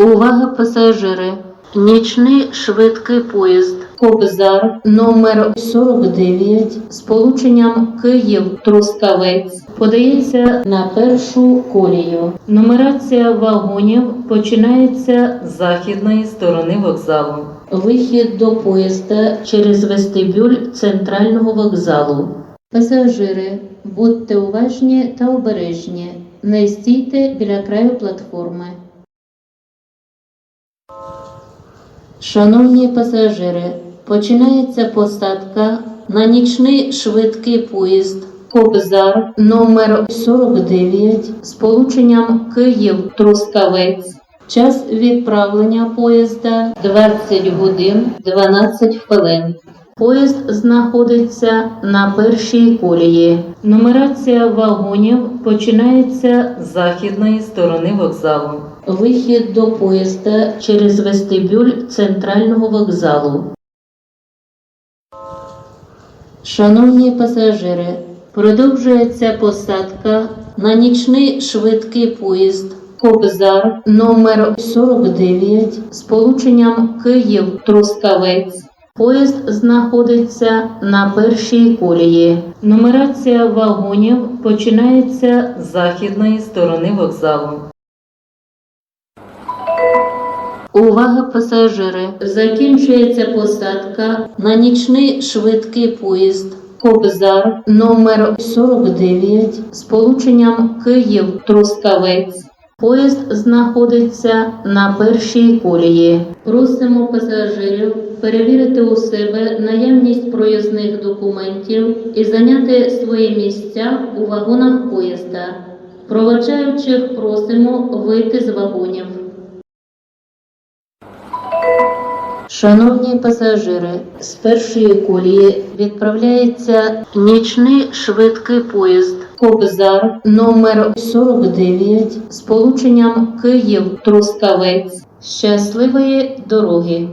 Увага пасажири! Нічний швидкий поїзд Кобзар номер 49 з полученням Київ-Трускавець подається на першу колію. Нумерація вагонів починається з західної сторони вокзалу. Вихід до поїзда через вестибюль центрального вокзалу. Пасажири, будьте уважні та обережні. Не стійте біля краю платформи. Шановні пасажири, починається посадка на нічний швидкий поїзд Кобзар номер 49 з полученням Київ-Трускавець. Час відправлення поїзда 20 годин 12 хвилин. Поїзд знаходиться на першій колії. Нумерація вагонів починається з західної сторони вокзалу. Вихід до поїзда через вестибюль центрального вокзалу. Шановні пасажири, продовжується посадка на нічний швидкий поїзд Кобзар номер 49 з полученням Київ-Трускавець. Поїзд знаходиться на першій колії. Нумерація вагонів починається з західної сторони вокзалу. Увага пасажири! Закінчується посадка на нічний швидкий поїзд Кобзар номер 49 з полученням Київ-Трускавець. Поїзд знаходиться на першій колії. Просимо пасажирів перевірити у себе наявність проїзних документів і зайняти свої місця у вагонах поїзда. Проводжаючих просимо вийти з вагонів. Шановні пасажири, з першої колії відправляється нічний швидкий поїзд Кобзар номер 49 з полученням Київ-Трускавець. Щасливої дороги!